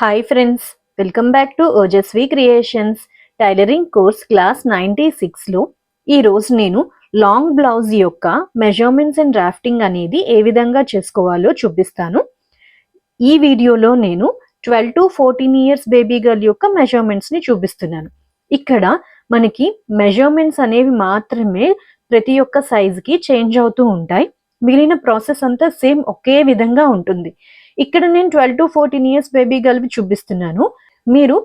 Hi friends welcome back to Ojaswi creations tailoring course class ninety సిక్స్లో ఈరోజు నేను long blouse యొక్క measurements and drafting అనేది ఏ విధంగా చేసుకోవాలో చూపిస్తాను. ఈ వీడియోలో నేను twelve to fourteen years baby girl యొక్క మెజర్మెంట్స్ని చూపిస్తున్నాను. ఇక్కడ మనకి మెజర్మెంట్స్ అనేవి మాత్రమే ప్రతి ఒక్క సైజుకి చేంజ్ అవుతూ ఉంటాయి. మిగిలిన ప్రాసెస్ అంతా సేమ్ ఒకే విధంగా ఉంటుంది. ఇక్కడ నేను twelve to fourteen years baby గర్ల్వి చూపిస్తున్నాను. మీరు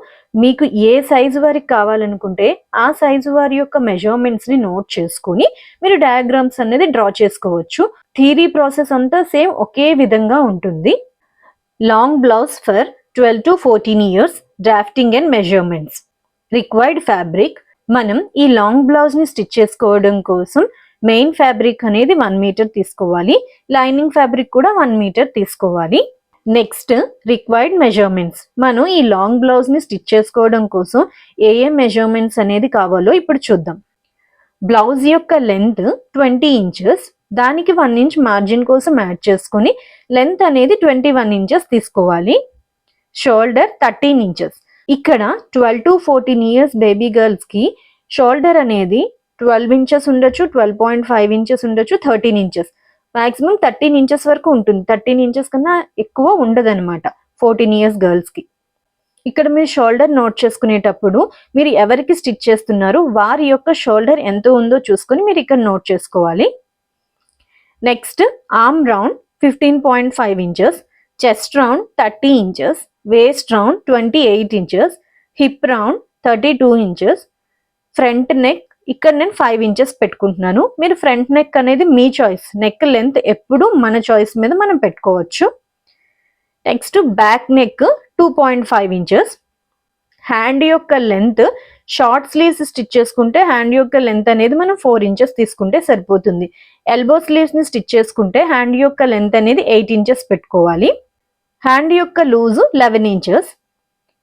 మీకు ఏ సైజు వారికి కావాలనుకుంటే ఆ సైజు వారి యొక్క మెజర్మెంట్స్ని నోట్ చేసుకుని మీరు డయాగ్రామ్స్ అనేది డ్రా చేసుకోవచ్చు. థీరీ ప్రాసెస్ అంతా సేమ్ ఒకే విధంగా ఉంటుంది. Long blouse for twelve to fourteen years drafting and measurements required fabric మనం ఈ లాంగ్ బ్లౌజ్ని స్టిచ్ చేసుకోవడం కోసం మెయిన్ ఫ్యాబ్రిక్ అనేది వన్ మీటర్ తీసుకోవాలి. లైనింగ్ ఫ్యాబ్రిక్ కూడా వన్ మీటర్ తీసుకోవాలి. నెక్స్ట్ రిక్వైర్డ్ మెజర్మెంట్స్ మనం ఈ లాంగ్ బ్లౌజ్ని స్టిచ్ చేసుకోవడం కోసం ఏ ఏ మెజర్మెంట్స్ అనేది కావాలో ఇప్పుడు చూద్దాం. బ్లౌజ్ యొక్క లెంత్ ట్వంటీ ఇంచెస్ దానికి వన్ ఇంచ్ మార్జిన్ కోసం యాడ్ చేసుకొని లెంత్ అనేది ట్వంటీ వన్ ఇంచెస్ తీసుకోవాలి. షోల్డర్ థర్టీన్ ఇంచెస్ ఇక్కడ twelve to fourteen years baby గర్ల్స్కి షోల్డర్ అనేది ట్వెల్వ్ ఇంచెస్ ఉండొచ్చు ట్వెల్వ్ పాయింట్ ఫైవ్ ఇంచెస్ ఉండొచ్చు thirteen inches maximum thirteen inches వరకు ఉంటుంది. థర్టీన్ ఇంచెస్ కన్నా ఎక్కువ ఉండదు అనమాట ఫోర్టీన్ ఇయర్స్ గర్ల్స్కి ఇక్కడ మీరు షోల్డర్ నోట్ చేసుకునేటప్పుడు మీరు ఎవరికి స్టిచ్ చేస్తున్నారు వారి యొక్క షోల్డర్ ఎంత ఉందో చూసుకొని మీరు ఇక్కడ నోట్ చేసుకోవాలి. Next arm round fifteen point five inches chest round thirty inches waist round twenty eight inches hip round thirty two inches front neck ఇక్కడ నేను ఫైవ్ ఇంచెస్ పెట్టుకుంటున్నాను. మీరు ఫ్రంట్ నెక్ అనేది మీ చాయిస్ నెక్ లెంత్ ఎప్పుడు మన choice మీద మనం పెట్టుకోవచ్చు. Next back neck two point five inches hand యొక్క లెంత్ షార్ట్ స్లీవ్స్ స్టిచ్ చేసుకుంటే హ్యాండ్ యొక్క లెంత్ అనేది మనం ఫోర్ ఇంచెస్ తీసుకుంటే సరిపోతుంది. ఎల్బో స్లీవ్స్ని స్టిచ్ చేసుకుంటే హ్యాండ్ యొక్క లెంత్ అనేది ఎయిట్ ఇంచెస్ పెట్టుకోవాలి. హ్యాండ్ యొక్క loose eleven inches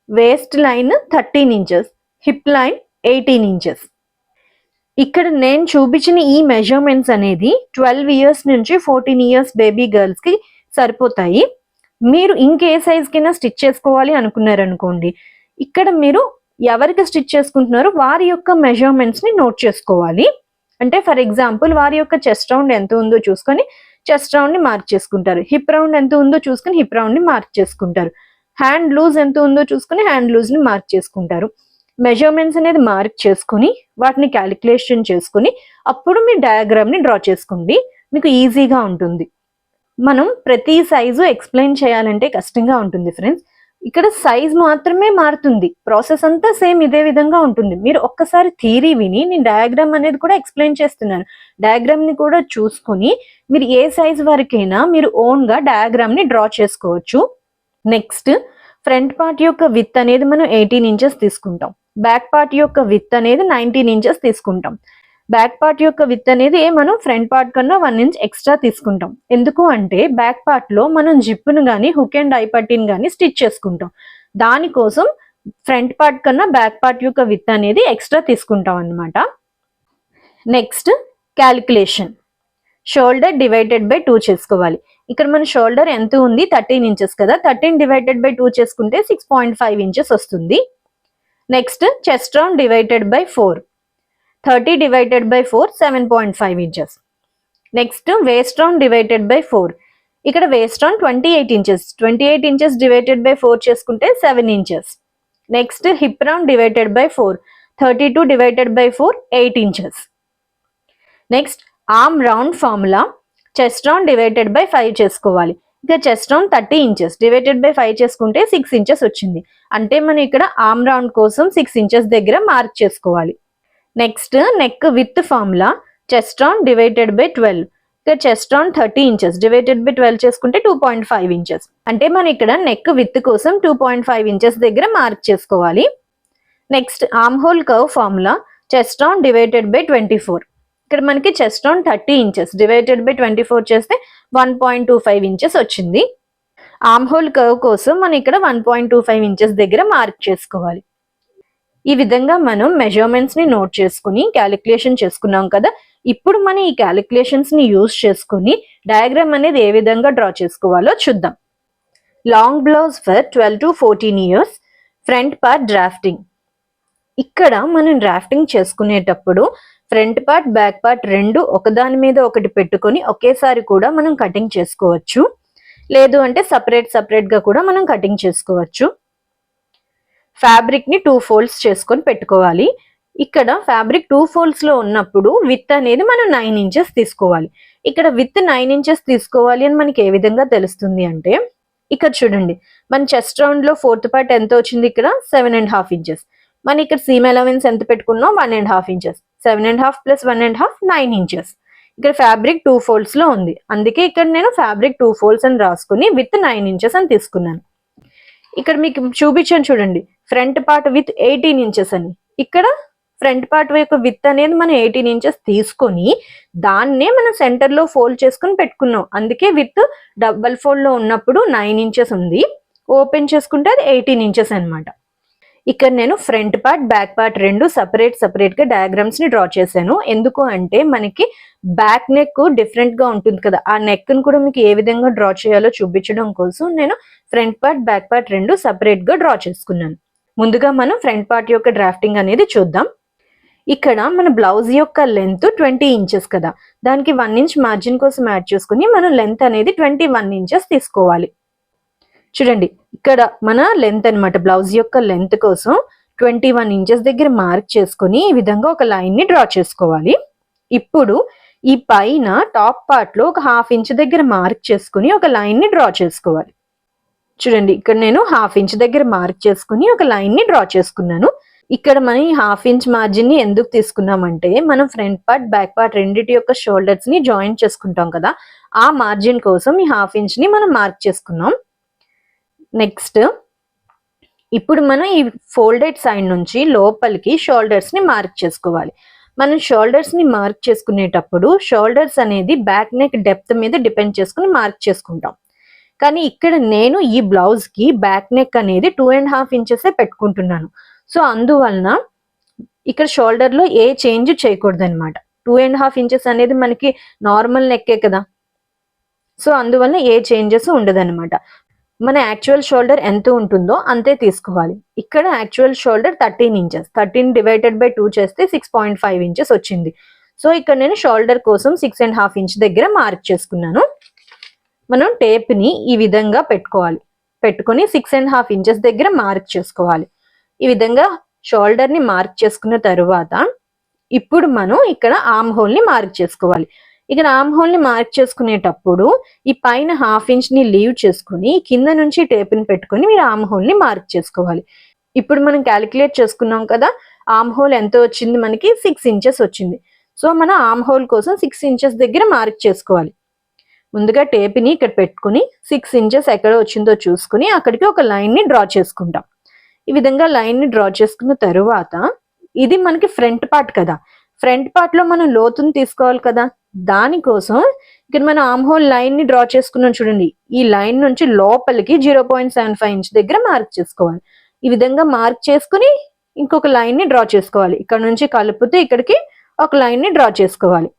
waist line thirteen inches hip line eighteen inches ఇక్కడ నేను చూపించిన ఈ మెజర్మెంట్స్ అనేది ట్వెల్వ్ ఇయర్స్ నుంచి ఫోర్టీన్ ఇయర్స్ బేబీ గర్ల్స్కి సరిపోతాయి. మీరు ఇంకే సైజ్ కింద స్టిచ్ చేసుకోవాలి అనుకున్నారనుకోండి ఇక్కడ మీరు ఎవరికి స్టిచ్ చేసుకుంటున్నారో వారి యొక్క మెజర్మెంట్స్ని నోట్ చేసుకోవాలి. అంటే ఫర్ ఎగ్జాంపుల్ వారి యొక్క చెస్ట్ రౌండ్ ఎంత ఉందో చూసుకొని చెస్ట్ రౌండ్ని మార్క్ చేసుకుంటారు. హిప్ రౌండ్ ఎంత ఉందో చూసుకొని హిప్ రౌండ్ని మార్క్ చేసుకుంటారు. హ్యాండ్ లూజ్ ఎంత ఉందో చూసుకొని హ్యాండ్ లూజ్ని మార్క్ చేసుకుంటారు. మెజర్మెంట్స్ అనేది మార్క్ చేసుకుని వాటిని క్యాలిక్యులేషన్ చేసుకుని అప్పుడు మీ డయాగ్రామ్ని డ్రా చేసుకోండి. మీకు ఈజీగా ఉంటుంది. మనం ప్రతి సైజు ఎక్స్ప్లెయిన్ చేయాలంటే కష్టంగా ఉంటుంది ఫ్రెండ్స్. ఇక్కడ సైజ్ మాత్రమే మారుతుంది. ప్రాసెస్ అంతా సేమ్ ఇదే విధంగా ఉంటుంది. మీరు ఒక్కసారి థీరీ విని నేను డయాగ్రామ్ అనేది కూడా ఎక్స్ప్లెయిన్ చేస్తున్నాను. డయాగ్రామ్ని కూడా చూసుకొని మీరు ఏ సైజ్ వరకైనా మీరు ఓన్గా డయాగ్రామ్ని డ్రా చేసుకోవచ్చు. నెక్స్ట్ ఫ్రంట్ పార్ట్ యొక్క విత్ అనేది మనం ఎయిటీన్ ఇంచెస్ తీసుకుంటాం. బ్యాక్ పార్ట్ యొక్క విత్ అనేది నైన్టీన్ ఇంచెస్ తీసుకుంటాం. బ్యాక్ పార్ట్ యొక్క విత్ అనేది మనం ఫ్రంట్ పార్ట్ కన్నా వన్ ఇంచ్ ఎక్స్ట్రా తీసుకుంటాం. ఎందుకు అంటే బ్యాక్ పార్ట్లో మనం జిప్పును కానీ హుక్ అండ్ ఐ పట్టిని కానీ స్టిచ్ చేసుకుంటాం. దానికోసం ఫ్రంట్ పార్ట్ కన్నా బ్యాక్ పార్ట్ యొక్క విత్ అనేది ఎక్స్ట్రా తీసుకుంటాం అనమాట next calculation. Shoulder divided by two చేసుకోవాలి. ఇక్కడ మన షోల్డర్ ఎంత ఉంది? థర్టీన్ ఇంచెస్ కదా. థర్టీన్ డివైడెడ్ బై టూ చేసుకుంటే సిక్స్ పాయింట్ ఫైవ్ ఇంచెస్ వస్తుంది. Next chest round divided by four thirty divided by four seven point five inches next waist round divided by four ఇక్కడ waist round twenty eight inches twenty eight inches divided by four చేసుకుంటే seven inches next hip round divided by four thirty two divided by four eight inches next arm round formula chest round divided by five చేసుకోవాలి. ఇక chest round thirty inches divided by five చేసుకుంటే six inches వచ్చింది. అంటే మనం ఇక్కడ arm round కోసం six inches దగ్గర mark చేసుకోవాలి. Next neck width formula chest round divided by twelve ఇక్కడ chest round thirty inches divided by twelve చేసుకుంటే టూ పాయింట్ ఫైవ్ ఇంచెస్ అంటే మనం ఇక్కడ నెక్ విత్ కోసం టూ పాయింట్ ఫైవ్ ఇంచెస్ దగ్గర మార్క్ చేసుకోవాలి. Next armhole curve formula chest round divided by twenty four ఇక్కడ మనకి chest round thirty inches divided by twenty four చేస్తే one point two five inches వచ్చింది. ఆమ్హోల్ కర్వ్ కోసం మనం ఇక్కడ one point two five inches దగ్గర mark చేసుకోవాలి. ఈ విధంగా మనం మెజర్మెంట్స్ని నోట్ చేసుకుని క్యాలిక్యులేషన్ చేసుకున్నాం కదా ఇప్పుడు మనం ఈ క్యాలిక్యులేషన్స్ని యూజ్ చేసుకుని డయాగ్రామ్ అనేది ఏ విధంగా డ్రా చేసుకోవాలో చూద్దాం. Long blouse for twelve to fourteen years front part drafting ఇక్కడ మనం డ్రాఫ్టింగ్ చేసుకునేటప్పుడు ఫ్రంట్ పార్ట్ బ్యాక్ పార్ట్ రెండు ఒకదాని మీద ఒకటి పెట్టుకొని ఒకేసారి కూడా మనం కటింగ్ చేసుకోవచ్చు. లేదు అంటే సపరేట్ సపరేట్గా కూడా మనం కటింగ్ చేసుకోవచ్చు. ఫ్యాబ్రిక్ని టూ ఫోల్డ్స్ చేసుకొని పెట్టుకోవాలి. ఇక్కడ ఫ్యాబ్రిక్ టూ ఫోల్డ్స్లో ఉన్నప్పుడు విత్ అనేది మనం నైన్ ఇంచెస్ తీసుకోవాలి. ఇక్కడ విత్ నైన్ ఇంచెస్ తీసుకోవాలి అని మనకి ఏ విధంగా తెలుస్తుంది అంటే ఇక్కడ చూడండి. మన చెస్ట్ రౌండ్లో ఫోర్త్ పార్ట్ ఎంత వచ్చింది ఇక్కడ? Seven and half inches. మన ఇక్కడ సీమ్ అలవెన్స్ ఎంత పెట్టుకున్నాం? One and half inches. Seven and half plus one and half nine inches. ఇక్కడ ఫ్యాబ్రిక్ టూ ఫోల్డ్స్లో ఉంది. అందుకే ఇక్కడ నేను ఫ్యాబ్రిక్ టూ ఫోల్డ్స్ అని రాసుకుని విత్ నైన్ ఇంచెస్ అని తీసుకున్నాను. ఇక్కడ మీకు చూపించాను చూడండి. Front part width eighteen inches అని. ఇక్కడ ఫ్రంట్ పార్ట్ యొక్క విత్ అనేది మనం ఎయిటీన్ ఇంచెస్ తీసుకొని దాన్నే మనం సెంటర్లో ఫోల్డ్ చేసుకుని పెట్టుకున్నాం. అందుకే విత్ డబల్ ఫోల్డ్లో ఉన్నప్పుడు నైన్ ఇంచెస్ ఉంది. ఓపెన్ చేసుకుంటే అది ఎయిటీన్ ఇంచెస్ అన్నమాట. ఇక్కడ నేను ఫ్రంట్ పార్ట్ బ్యాక్ పార్ట్ రెండు సపరేట్ సపరేట్గా డయాగ్రామ్స్ని డ్రా చేశాను. ఎందుకు అంటే మనకి బ్యాక్ నెక్ డిఫరెంట్గా ఉంటుంది కదా. ఆ నెక్ని కూడా మీకు ఏ విధంగా డ్రా చేయాలో చూపించడం కోసం నేను ఫ్రంట్ పార్ట్ బ్యాక్ పార్ట్ రెండు సపరేట్గా డ్రా చేసుకున్నాను. ముందుగా మనం ఫ్రంట్ పార్ట్ యొక్క డ్రాఫ్టింగ్ అనేది చూద్దాం. ఇక్కడ మన బ్లౌజ్ యొక్క లెంత్ ట్వంటీ ఇంచెస్ కదా. దానికి వన్ ఇంచ్ మార్జిన్ కోసం యాడ్ చేసుకుని మనం లెంత్ అనేది ట్వంటీ వన్ ఇంచెస్ తీసుకోవాలి. చూడండి ఇక్కడ మన లెంత్ అన్నమాట బ్లౌజ్ యొక్క లెంత్ కోసం ట్వంటీ వన్ ఇంచెస్ దగ్గర మార్క్ చేసుకొని ఈ విధంగా ఒక లైన్ని డ్రా చేసుకోవాలి. ఇప్పుడు ఈ పైన టాప్ పార్ట్లో ఒక హాఫ్ ఇంచ్ దగ్గర మార్క్ చేసుకుని ఒక లైన్ని డ్రా చేసుకోవాలి. చూడండి ఇక్కడ నేను హాఫ్ ఇంచ్ దగ్గర మార్క్ చేసుకుని ఒక లైన్ని డ్రా చేసుకున్నాను. ఇక్కడ మనం ఈ హాఫ్ ఇంచ్ మార్జిన్ని ఎందుకు తీసుకున్నామంటే మనం ఫ్రంట్ పార్ట్ బ్యాక్ పార్ట్ రెండిటి యొక్క షోల్డర్స్ని జాయిన్ చేసుకుంటాం కదా ఆ మార్జిన్ కోసం ఈ హాఫ్ ఇంచ్ని మనం మార్క్ చేసుకున్నాం. నెక్స్ట్ ఇప్పుడు మనం ఈ ఫోల్డెడ్ సైడ్ నుంచి లోపలికి షోల్డర్స్ని మార్క్ చేసుకోవాలి. మనం షోల్డర్స్ని మార్క్ చేసుకునేటప్పుడు షోల్డర్స్ అనేది బ్యాక్ నెక్ డెప్త్ మీద డిపెండ్ చేసుకుని మార్క్ చేసుకుంటాం. కానీ ఇక్కడ నేను ఈ బ్లౌజ్కి బ్యాక్ నెక్ అనేది టూ అండ్ హాఫ్ ఇంచెస్ పెట్టుకుంటున్నాను. సో అందువలన ఇక్కడ షోల్డర్లో ఏ చేంజ్ చేయకూడదు అనమాట టూ అండ్ హాఫ్ ఇంచెస్ అనేది మనకి నార్మల్ నెక్కే కదా. సో అందువలన ఏ చేంజెస్ ఉండదన్నమాట. మన యాక్చువల్ షోల్డర్ ఎంత ఉంటుందో అంతే తీసుకోవాలి. ఇక్కడ actual shoulder thirteen inches thirteen divided by two చేస్తే సిక్స్ పాయింట్ ఫైవ్ ఇంచెస్ వచ్చింది. సో ఇక్కడ నేను షోల్డర్ కోసం సిక్స్ అండ్ హాఫ్ ఇంచ్ దగ్గర మార్క్ చేసుకున్నాను. మనం టేప్ని ఈ విధంగా పెట్టుకోవాలి. పెట్టుకొని సిక్స్ అండ్ హాఫ్ ఇంచెస్ దగ్గర మార్క్ చేసుకోవాలి. ఈ విధంగా షోల్డర్ని మార్క్ చేసుకున్న తరువాత ఇప్పుడు మనం ఇక్కడ ఆమ్ హోల్ని మార్క్ చేసుకోవాలి. ఇక్కడ రామ్ హోల్ని మార్క్ చేసుకునేటప్పుడు ఈ పైన హాఫ్ ఇంచ్ని లీవ్ చేసుకుని కింద నుంచి టేప్ని పెట్టుకొని మీరు ఆమ్ హోల్ని మార్క్ చేసుకోవాలి. ఇప్పుడు మనం క్యాలిక్యులేట్ చేసుకున్నాం కదా ఆమ్ హోల్ ఎంత వచ్చింది మనకి? సిక్స్ ఇంచెస్ వచ్చింది. సో మనం ఆమ్ హోల్ కోసం సిక్స్ ఇంచెస్ దగ్గర మార్క్ చేసుకోవాలి. ముందుగా టేప్ని ఇక్కడ పెట్టుకుని సిక్స్ ఇంచెస్ ఎక్కడ వచ్చిందో చూసుకుని అక్కడికి ఒక లైన్ని డ్రా చేసుకుంటాం. ఈ విధంగా లైన్ని డ్రా చేసుకున్న తరువాత ఇది మనకి ఫ్రంట్ పార్ట్ కదా. ఫ్రంట్ పార్ట్లో మనం లోతుని తీసుకోవాలి కదా. దానికోసం ఇక్కడ మనం ఆమ్ హోల్ లైన్ని డ్రా చేసుకున్నాం చూడండి. ఈ లైన్ నుంచి లోపలికి zero point seven five inch దగ్గర మార్క్ చేసుకోవాలి. ఈ విధంగా మార్క్ చేసుకుని ఇంకొక లైన్ని డ్రా చేసుకోవాలి. ఇక్కడ నుంచి కలుపుతూ ఇక్కడికి ఒక లైన్ని డ్రా చేసుకోవాలి.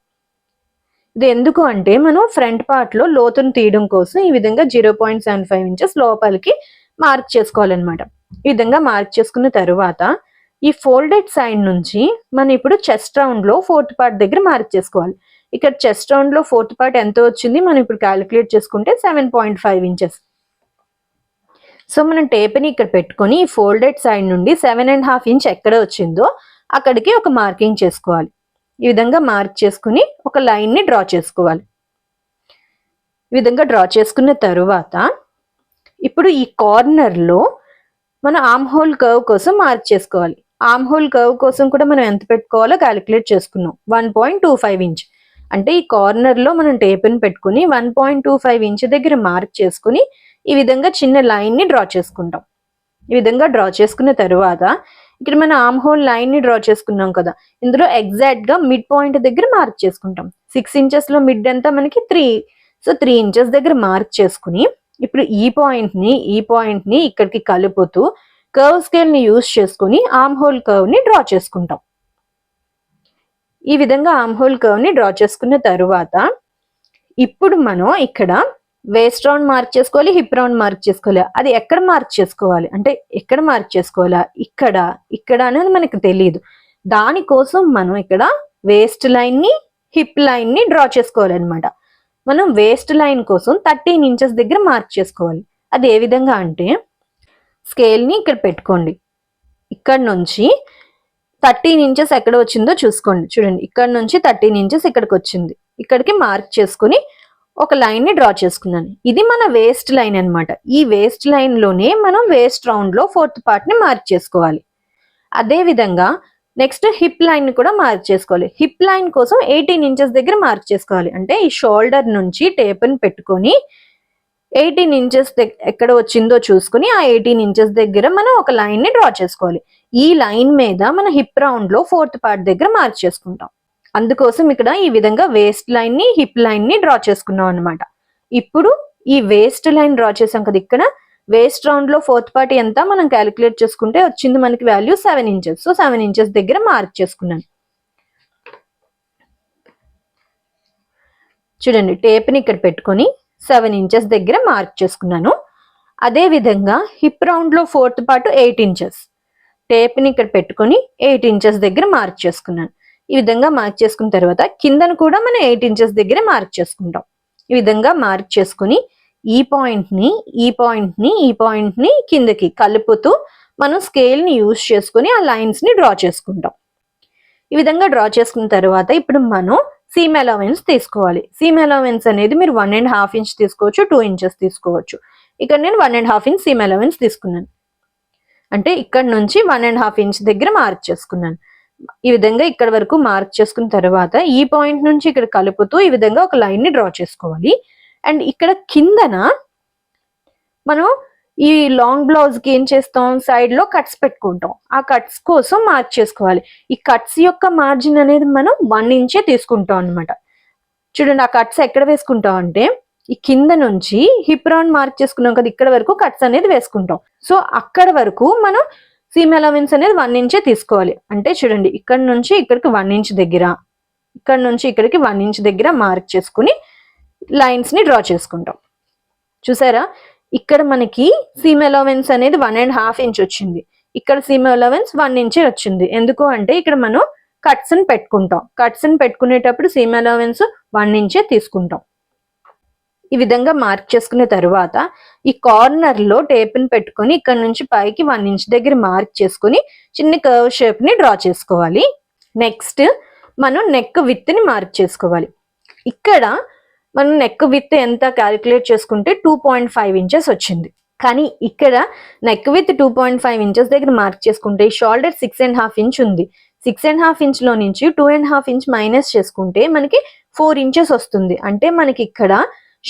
ఇది ఎందుకు అంటే మనం ఫ్రంట్ పార్ట్లో లోతును తీయడం కోసం ఈ విధంగా zero point seven five inches లోపలికి మార్క్ చేసుకోవాలన్నమాట. ఈ విధంగా మార్క్ చేసుకున్న తర్వాత ఈ ఫోల్డెడ్ సైడ్ నుంచి మనం ఇప్పుడు చెస్ట్ రౌండ్లో ఫోర్త్ పార్ట్ దగ్గర మార్క్ చేసుకోవాలి. ఇక్కడ చెస్ట్ రౌండ్లో ఫోర్త్ పార్ట్ ఎంత వచ్చింది? మనం ఇప్పుడు క్యాలిక్యులేట్ చేసుకుంటే seven point five inches so మనం టేప్ని ఇక్కడ పెట్టుకొని ఈ ఫోల్డెడ్ సైడ్ నుండి సెవెన్ అండ్ హాఫ్ ఇంచ్ ఎక్కడ వచ్చిందో అక్కడికి ఒక మార్కింగ్ చేసుకోవాలి. ఈ విధంగా మార్క్ చేసుకుని ఒక లైన్ని డ్రా చేసుకోవాలి. ఈ విధంగా డ్రా చేసుకున్న తరువాత ఇప్పుడు ఈ కార్నర్లో మనం ఆమ్హోల్ ఆమ్ హోల్ కర్వ్ కోసం మార్క్ చేసుకోవాలి. ఆమ్ హోల్ కర్వ్ కోసం కూడా మనం ఎంత పెట్టుకోవాలో క్యాలిక్యులేట్ చేసుకున్నాం. One point two five inch అంటే ఈ కార్నర్లో మనం టేప్ని పెట్టుకుని one point two five inch దగ్గర మార్క్ చేసుకుని ఈ విధంగా చిన్న లైన్ని డ్రా చేసుకుంటాం. ఈ విధంగా డ్రా చేసుకున్న తర్వాత ఇక్కడ మన ఆమ్ హోల్ లైన్ని డ్రా చేసుకున్నాం కదా ఇందులో ఎగ్జాక్ట్గా మిడ్ పాయింట్ దగ్గర మార్క్ చేసుకుంటాం. సిక్స్ ఇంచెస్లో మిడ్ అంతా మనకి త్రీ సో త్రీ ఇంచెస్ దగ్గర మార్క్ చేసుకుని ఇప్పుడు ఈ పాయింట్ని ఈ పాయింట్ని ఇక్కడికి కలుపుతూ కర్వ్ స్కేల్ని యూస్ చేసుకుని ఆమ్ హోల్ కర్వ్ని డ్రా చేసుకుంటాం. ఈ విధంగా ఆమ్ హోల్ కర్వ్ డ్రా చేసుకున్న తరువాత ఇప్పుడు మనం ఇక్కడ వేస్ట్ రౌండ్ మార్క్ చేసుకోవాలి హిప్ రౌండ్ మార్క్ చేసుకోవాలి. అది ఎక్కడ మార్క్ చేసుకోవాలి? అంటే ఎక్కడ మార్క్ చేసుకోవాలా? ఇక్కడ ఇక్కడ అనేది మనకు తెలియదు దానికోసం మనం ఇక్కడ వేస్ట్ లైన్ని హిప్ లైన్ని డ్రా చేసుకోవాలన్నమాట. మనం వేస్ట్ లైన్ కోసం థర్టీన్ ఇంచెస్ దగ్గర మార్క్ చేసుకోవాలి. అది ఏ విధంగా అంటే స్కేల్ని ఇక్కడ పెట్టుకోండి. ఇక్కడ నుంచి థర్టీన్ ఇంచెస్ ఎక్కడ వచ్చిందో చూసుకోండి. చూడండి ఇక్కడ నుంచి థర్టీన్ ఇంచెస్ ఇక్కడికి వచ్చింది. ఇక్కడికి మార్క్ చేసుకుని ఒక లైన్ని డ్రా చేసుకున్నాను. ఇది మన వేస్ట్ లైన్ అన్నమాట. ఈ వేస్ట్ లైన్లోనే మనం వేస్ట్ రౌండ్లో ఫోర్త్ పార్ట్ని మార్క్ చేసుకోవాలి. అదే విధంగా నెక్స్ట్ హిప్ లైన్ని కూడా మార్క్ చేసుకోవాలి. హిప్ లైన్ కోసం ఎయిటీన్ ఇంచెస్ దగ్గర మార్క్ చేసుకోవాలి. అంటే ఈ షోల్డర్ నుంచి టేప్ని పెట్టుకొని ఎయిటీన్ ఇంచెస్ ఎక్కడ వచ్చిందో చూసుకుని ఆ ఎయిటీన్ ఇంచెస్ దగ్గర మనం ఒక లైన్ని డ్రా చేసుకోవాలి. ఈ లైన్ మీద మన హిప్ రౌండ్లో ఫోర్త్ పార్ట్ దగ్గర మార్క్ చేసుకుంటాం. అందుకోసం ఇక్కడ ఈ విధంగా వేస్ట్ లైన్ని హిప్ లైన్ని డ్రా చేసుకున్నాం అనమాట ఇప్పుడు ఈ వేస్ట్ లైన్ డ్రా చేసాం కదా ఇక్కడ. వేస్ట్ రౌండ్లో ఫోర్త్ పార్ట్ ఎంత మనం క్యాలిక్యులేట్ చేసుకుంటే వచ్చింది మనకి value seven inches so seven inches దగ్గర మార్క్ చేసుకున్నాను చూడండి టేప్ని ఇక్కడ పెట్టుకొని సెవెన్ ఇంచెస్ దగ్గర మార్క్ చేసుకున్నాను. అదే విధంగా హిప్ రౌండ్లో ఫోర్త్ పాటు ఎయిట్ ఇంచెస్ టేప్ని ఇక్కడ పెట్టుకొని ఎయిట్ ఇంచెస్ దగ్గర మార్క్ చేసుకున్నాను. ఈ విధంగా మార్క్ చేసుకున్న తర్వాత కిందను కూడా మనం ఎయిట్ ఇంచెస్ దగ్గర మార్క్ చేసుకుంటాం. ఈ విధంగా మార్క్ చేసుకుని ఈ పాయింట్ని ఈ పాయింట్ని ఈ పాయింట్ని కిందకి కలుపుతూ మనం స్కేల్ని యూజ్ చేసుకుని ఆ లైన్స్ని డ్రా చేసుకుంటాం. ఈ విధంగా డ్రా చేసుకున్న తర్వాత ఇప్పుడు మనం సీమ్ అలవెన్స్ తీసుకోవాలి. సీమ్ అలవెన్స్ అనేది మీరు వన్ అండ్ హాఫ్ ఇంచ్ తీసుకోవచ్చు టూ ఇంచెస్ తీసుకోవచ్చు. ఇక్కడ నేను one and half inch seam allowance తీసుకున్నాను. అంటే ఇక్కడ నుంచి వన్ అండ్ హాఫ్ ఇంచ్ దగ్గర మార్క్ చేసుకున్నాను. ఈ విధంగా ఇక్కడ వరకు మార్క్ చేసుకున్న తర్వాత ఈ పాయింట్ నుంచి ఇక్కడ కలుపుతూ ఈ విధంగా ఒక లైన్ని డ్రా చేసుకోవాలి. అండ్ ఇక్కడ కిందన మనం ఈ లాంగ్ బ్లౌజ్కి ఏం చేస్తాం? సైడ్లో కట్స్ పెట్టుకుంటాం. ఆ కట్స్ కోసం మార్క్ చేసుకోవాలి. ఈ కట్స్ యొక్క మార్జిన్ అనేది మనం వన్ ఇంచే తీసుకుంటాం అన్నమాట. చూడండి ఆ కట్స్ ఎక్కడ వేసుకుంటాం అంటే ఈ కింద నుంచి హిప్ రౌండ్ మార్క్ చేసుకున్నాం కదా ఇక్కడ వరకు కట్స్ అనేది వేసుకుంటాం. సో అక్కడ వరకు మనం సీమ్ అలవెన్స్ అనేది వన్ ఇంచే తీసుకోవాలి. అంటే చూడండి ఇక్కడ నుంచి ఇక్కడికి వన్ ఇంచ్ దగ్గర ఇక్కడ నుంచి ఇక్కడికి వన్ ఇంచ్ దగ్గర మార్క్ చేసుకుని లైన్స్ని డ్రా చేసుకుంటాం. చూసారా? ఇక్కడ మనకి సీమ్ అలవెన్స్ అనేది వన్ అండ్ హాఫ్ ఇంచ్ వచ్చింది. ఇక్కడ సీమ్ అలవెన్స్ వన్ ఇంచే వచ్చింది. ఎందుకు అంటే ఇక్కడ మనం కట్స్ని పెట్టుకుంటాం. కట్స్ని పెట్టుకునేటప్పుడు సీమ్ అలవెన్స్ వన్ ఇంచే తీసుకుంటాం. ఈ విధంగా మార్క్ చేసుకున్న తర్వాత ఈ కార్నర్లో టేప్ని పెట్టుకొని ఇక్కడ నుంచి పైకి వన్ ఇంచ్ దగ్గర మార్క్ చేసుకుని చిన్న కర్వ్ షేప్ని డ్రా చేసుకోవాలి. నెక్స్ట్ మనం నెక్ విత్ని మార్క్ చేసుకోవాలి. ఇక్కడ మనం నెక్ విత్ ఎంత క్యాలిక్యులేట్ చేసుకుంటే టూ పాయింట్ ఫైవ్ ఇంచెస్ వచ్చింది. కానీ ఇక్కడ neck width two point five inches దగ్గర మార్క్ చేసుకుంటే shoulder six and half inch ఉంది. సిక్స్ అండ్ హాఫ్ ఇంచ్లో నుంచి two and half inch minus చేసుకుంటే మనకి ఫోర్ ఇంచెస్ వస్తుంది. అంటే మనకి ఇక్కడ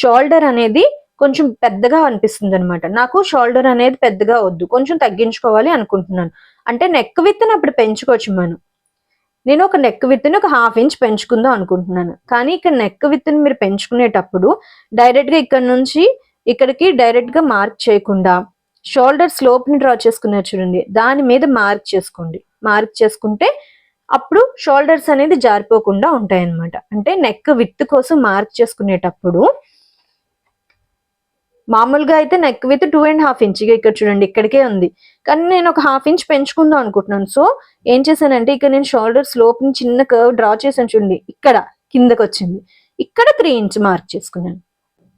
షోల్డర్ అనేది కొంచెం పెద్దగా అనిపిస్తుంది అనమాట నాకు షోల్డర్ అనేది పెద్దగా వద్దు. కొంచెం తగ్గించుకోవాలి అనుకుంటున్నాను. అంటే నెక్ విత్ అప్పుడు పెంచుకోవచ్చు మనం. నేను ఒక నెక్ విత్ని ఒక హాఫ్ ఇంచ్ పెంచుకుందాం అనుకుంటున్నాను. కానీ ఇక్కడ నెక్ విత్ని మీరు పెంచుకునేటప్పుడు డైరెక్ట్గా ఇక్కడ నుంచి ఇక్కడికి డైరెక్ట్గా మార్క్ చేయకుండా షోల్డర్ స్లోప్ని డ్రా చేసుకున్నారు చూడండి. దాని మీద మార్క్ చేసుకోండి. మార్క్ చేసుకుంటే అప్పుడు షోల్డర్స్ అనేది జారిపోకుండా ఉంటాయన్నమాట. అంటే నెక్ విత్ కోసం మార్క్ చేసుకునేటప్పుడు మామూలుగా అయితే neck width two and half inch ఇక్కడ చూడండి ఇక్కడికే ఉంది. కానీ నేను ఒక హాఫ్ ఇంచ్ పెంచుకుందాం అనుకుంటున్నాను. సో ఏం చేశానంటే ఇక్కడ నేను షోల్డర్ స్లోప్ని చిన్న కర్వ్ డ్రా చేశాను చూడండి ఇక్కడ కిందకు వచ్చింది. ఇక్కడ త్రీ ఇంచ్ మార్క్ చేసుకున్నాను.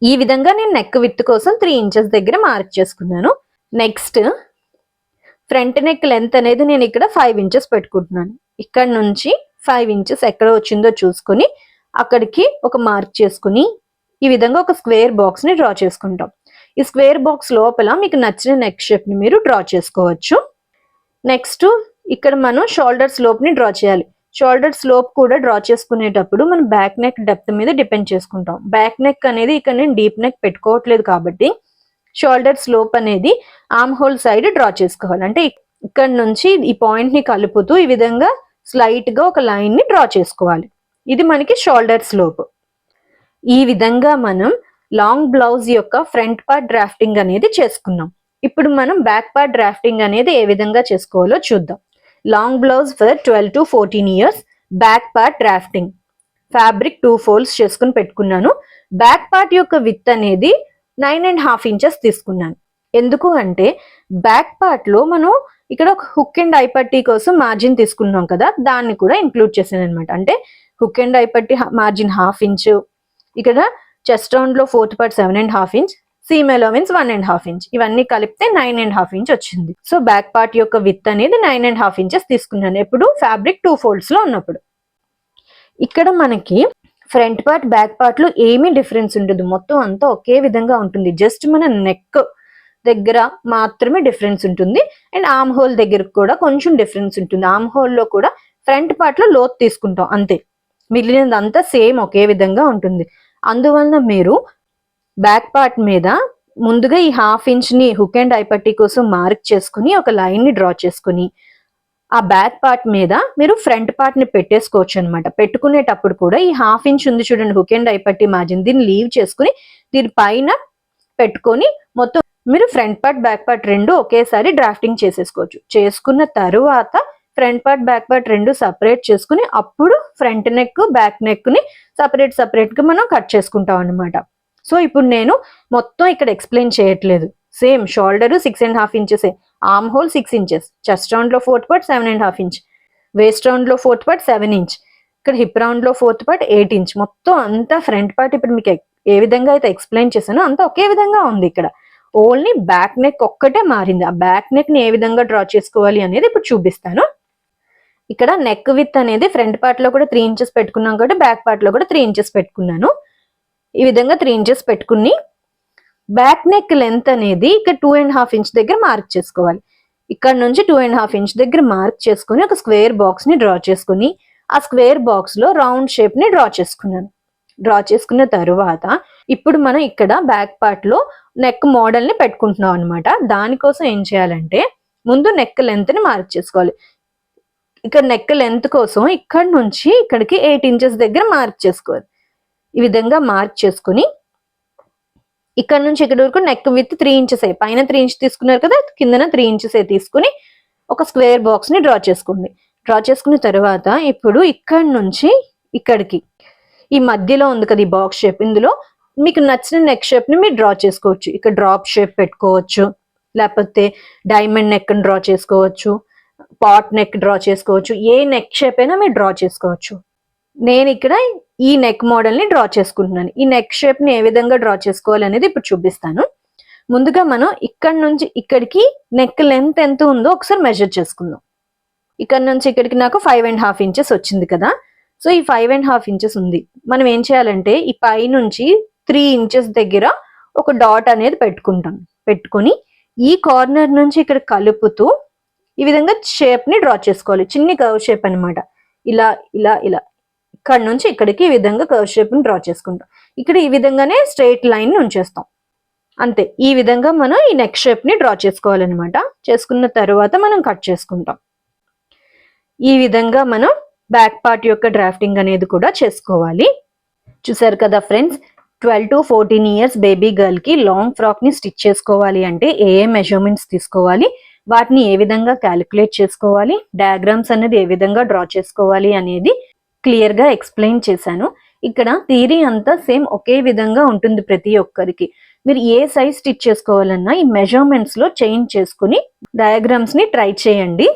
ఈ విధంగా నేను నెక్ విత్ కోసం త్రీ ఇంచెస్ దగ్గర మార్క్ చేసుకున్నాను. నెక్స్ట్ ఫ్రంట్ నెక్ లెంత్ అనేది నేను ఇక్కడ ఫైవ్ ఇంచెస్ పెట్టుకుంటున్నాను. ఇక్కడ నుంచి ఫైవ్ ఇంచెస్ ఎక్కడ వచ్చిందో చూసుకొని అక్కడికి ఒక మార్క్ చేసుకుని ఈ విధంగా ఒక స్క్వేర్ బాక్స్ని డ్రా చేసుకుంటాం. ఈ స్క్వేర్ బాక్స్ లోపల మీకు నచ్చిన నెక్ షేప్ని మీరు డ్రా చేసుకోవచ్చు. నెక్స్ట్ ఇక్కడ మనం షోల్డర్ స్లోప్ని డ్రా చేయాలి. షోల్డర్ స్లోప్ కూడా డ్రా చేసుకునేటప్పుడు మనం బ్యాక్ నెక్ డెప్త్ మీద డిపెండ్ చేసుకుంటాం. బ్యాక్ నెక్ అనేది ఇక్కడ నేను డీప్ నెక్ పెట్టుకోవట్లేదు కాబట్టి షోల్డర్ స్లోప్ అనేది ఆమ్ హోల్ సైడ్ డ్రా చేసుకోవాలి. అంటే ఇక్కడ నుంచి ఈ పాయింట్ని కలుపుతూ ఈ విధంగా స్లైట్గా ఒక లైన్ని డ్రా చేసుకోవాలి. ఇది మనకి షోల్డర్ స్లోప్ ఈ విధంగా మనం లాంగ్ బ్లౌజ్ యొక్క ఫ్రంట్ పార్ట్ డ్రాఫ్టింగ్ అనేది చేసుకున్నాం. ఇప్పుడు మనం బ్యాక్ పార్ట్ డ్రాఫ్టింగ్ అనేది ఏ విధంగా చేసుకోవాలో చూద్దాం. Long blouse for twelve to fourteen years back part drafting fabric two folds చేసుకుని పెట్టుకున్నాను. బ్యాక్ పార్ట్ యొక్క విత్ అనేది నైన్ అండ్ హాఫ్ ఇంచెస్ తీసుకున్నాను. ఎందుకు అంటే బ్యాక్ పార్ట్లో మనం ఇక్కడ ఒక హుక్ అండ్ ఐపట్టి కోసం మార్జిన్ తీసుకున్నాం కదా దాన్ని కూడా ఇంక్లూడ్ చేశాను అనమాట అంటే హుక్ అండ్ ఐపట్టి మార్జిన్ హాఫ్ ఇంచు ఇక్కడ చెస్ట్ రౌండ్లో fourth part seven and half inch seam allowance one and half inch ఇవన్నీ కలిపితే నైన్ అండ్ హాఫ్ ఇంచ్ వచ్చింది. సో బ్యాక్ పార్ట్ యొక్క విత్ అనేది నైన్ అండ్ హాఫ్ ఇంచెస్ తీసుకున్నాను. ఎప్పుడు ఫ్యాబ్రిక్ టూ ఫోల్డ్స్లో ఉన్నప్పుడు. ఇక్కడ మనకి ఫ్రంట్ పార్ట్ బ్యాక్ పార్ట్లో ఏమీ డిఫరెన్స్ ఉండదు. మొత్తం అంతా ఒకే విధంగా ఉంటుంది. జస్ట్ మన నెక్ దగ్గర మాత్రమే డిఫరెన్స్ ఉంటుంది. అండ్ ఆమ్ హోల్ దగ్గర కూడా కొంచెం డిఫరెన్స్ ఉంటుంది. ఆమ్ హోల్లో కూడా ఫ్రంట్ పార్ట్లో లోత్ తీసుకుంటాం. అంతే. మిగిలినదంతా సేమ్ ఒకే విధంగా ఉంటుంది. అందువలన మీరు బ్యాక్ పార్ట్ మీద ముందుగా ఈ హాఫ్ ఇంచ్ని హుక్ అండ్ ఐపట్టి కోసం మార్క్ చేసుకుని ఒక లైన్ని డ్రా చేసుకుని ఆ బ్యాక్ పార్ట్ మీద మీరు ఫ్రంట్ పార్ట్ని పెట్టేసుకోవచ్చు అనమాట పెట్టుకునేటప్పుడు కూడా ఈ హాఫ్ ఇంచ్ ఉంది చూడండి హుక్ అండ్ ఐపట్టి మార్జిన్. దీన్ని లీవ్ చేసుకుని దీని పైన పెట్టుకొని మొత్తం మీరు ఫ్రంట్ పార్ట్ బ్యాక్ పార్ట్ రెండు ఒకేసారి డ్రాఫ్టింగ్ చేసేసుకోవచ్చు. చేసుకున్న తరువాత ఫ్రంట్ పార్ట్ బ్యాక్ పార్ట్ రెండు సపరేట్ చేసుకుని అప్పుడు ఫ్రంట్ నెక్ బ్యాక్ నెక్ని సపరేట్ సపరేట్గా మనం కట్ చేసుకుంటాం అనమాట సో ఇప్పుడు నేను మొత్తం ఇక్కడ ఎక్స్ప్లెయిన్ చేయట్లేదు. Same shoulder six and half inches arm hole six inches chest రౌండ్లో fourth part seven and half inch waist రౌండ్లో ఫోర్త్ పార్ట్ సెవెన్ ఇంచ్ ఇక్కడ హిప్ రౌండ్లో ఫోర్త్ పార్ట్ ఎయిట్ ఇంచ్. మొత్తం అంతా ఫ్రంట్ పార్ట్ ఇప్పుడు మీకు ఏ విధంగా అయితే ఎక్స్ప్లెయిన్ చేశానో అంతా ఒకే విధంగా ఉంది ఇక్కడ. ఓన్లీ బ్యాక్ నెక్ ఒక్కటే మారింది. ఆ బ్యాక్ నెక్ని ఏ విధంగా డ్రా చేసుకోవాలి అనేది ఇప్పుడు చూపిస్తాను. ఇక్కడ నెక్ విత్ అనేది ఫ్రంట్ పార్ట్లో కూడా త్రీ ఇంచెస్ పెట్టుకున్నాం కాబట్టి బ్యాక్ పార్ట్లో కూడా త్రీ ఇంచెస్ పెట్టుకున్నాను. ఈ విధంగా త్రీ ఇంచెస్ పెట్టుకుని బ్యాక్ నెక్ లెంత్ అనేది ఇక్కడ టూ అండ్ హాఫ్ ఇంచ్ దగ్గర మార్క్ చేసుకోవాలి. ఇక్కడ నుంచి టూ అండ్ హాఫ్ ఇంచ్ దగ్గర మార్క్ చేసుకుని ఒక స్క్వేర్ బాక్స్ని డ్రా చేసుకుని ఆ స్క్వేర్ బాక్స్లో రౌండ్ షేప్ని డ్రా చేసుకున్నాను. డ్రా చేసుకున్న తరువాత ఇప్పుడు మనం ఇక్కడ బ్యాక్ పార్ట్లో నెక్ మోడల్ని పెట్టుకుంటున్నాం అనమాట దానికోసం ఏం చేయాలంటే ముందు నెక్ లెంత్ని మార్క్ చేసుకోవాలి. ఇక్కడ నెక్ లెంత్ కోసం ఇక్కడ నుంచి ఇక్కడికి ఎయిట్ ఇంచెస్ దగ్గర మార్క్ చేసుకోవాలి. ఈ విధంగా మార్క్ చేసుకుని ఇక్కడ నుంచి ఇక్కడ వరకు నెక్ విత్ త్రీ ఇంచెస్ పైన త్రీ ఇంచ్ తీసుకున్నారు కదా కిందన త్రీ ఇంచెస్ తీసుకుని ఒక స్క్వేర్ బాక్స్ని డ్రా చేసుకోండి. డ్రా చేసుకున్న తర్వాత ఇప్పుడు ఇక్కడ నుంచి ఇక్కడికి ఈ మధ్యలో ఉంది కదా ఈ బాక్స్ షేప్ ఇందులో మీకు నచ్చిన నెక్ షేప్ని మీరు డ్రా చేసుకోవచ్చు. ఇక్కడ డ్రాప్ షేప్ పెట్టుకోవచ్చు లేకపోతే డైమండ్ నెక్ డ్రా చేసుకోవచ్చు. పాట్ నెక్ డ్రా చేసుకోవచ్చు. ఏ నెక్ షేప్ అయినా మీరు డ్రా చేసుకోవచ్చు. నేను ఇక్కడ ఈ నెక్ మోడల్ని డ్రా చేసుకుంటున్నాను. ఈ నెక్ షేప్ని ఏ విధంగా డ్రా చేసుకోవాలి అనేది ఇప్పుడు చూపిస్తాను. ముందుగా మనం ఇక్కడ నుంచి ఇక్కడికి నెక్ లెంత్ ఎంత ఉందో ఒకసారి మెజర్ చేసుకుందాం. ఇక్కడ నుంచి ఇక్కడికి నాకు ఫైవ్ అండ్ హాఫ్ ఇంచెస్ వచ్చింది కదా. సో ఈ ఫైవ్ అండ్ హాఫ్ ఇంచెస్ ఉంది. మనం ఏం చేయాలంటే ఈ పై నుంచి త్రీ ఇంచెస్ దగ్గర ఒక డాట్ అనేది పెట్టుకుంటాం. పెట్టుకొని ఈ కార్నర్ నుంచి ఇక్కడ కలుపుతూ ఈ విధంగా షేప్ని డ్రా చేసుకోవాలి. చిన్ని కర్వ్ షేప్ అన్నమాట. ఇలా ఇలా ఇలా. ఇక్కడ నుంచి ఇక్కడికి ఈ విధంగా కర్వ్ షేప్ని డ్రా చేసుకుంటాం. ఇక్కడ ఈ విధంగానే స్ట్రైట్ లైన్ని ఉంచేస్తాం. అంతే. ఈ విధంగా మనం ఈ నెక్ షేప్ని డ్రా చేసుకోవాలన్నమాట. చేసుకున్న తర్వాత మనం కట్ చేసుకుంటాం. ఈ విధంగా మనం బ్యాక్ పార్ట్ యొక్క డ్రాఫ్టింగ్ అనేది కూడా చేసుకోవాలి. చూసారు కదా friends twelve to fourteen years baby గర్ల్కి long ఫ్రాక్ని స్టిచ్ చేసుకోవాలి అంటే ఏ ఏ మెజర్మెంట్స్ తీసుకోవాలి? వాటిని ఏ విధంగా క్యాలిక్యులేట్ చేసుకోవాలి డయాగ్రామ్స్ అనేది ఏ విధంగా డ్రా చేసుకోవాలి అనేది క్లియర్గా ఎక్స్ప్లెయిన్ చేశాను. ఇక్కడ థీరీ అంతా సేమ్ ఒకే విధంగా ఉంటుంది ప్రతి ఒక్కరికి. మీరు ఏ సైజ్ స్టిచ్ చేసుకోవాలన్నా ఈ మెజర్మెంట్స్లో చేంజ్ చేసుకుని డయాగ్రామ్స్ని ట్రై చేయండి.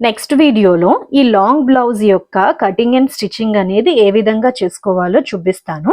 నెక్స్ట్ వీడియోలో ఈ లాంగ్ బ్లౌజ్ యొక్క కటింగ్ అండ్ స్టిచ్చింగ్ అనేది ఏ విధంగా చేసుకోవాలో చూపిస్తాను.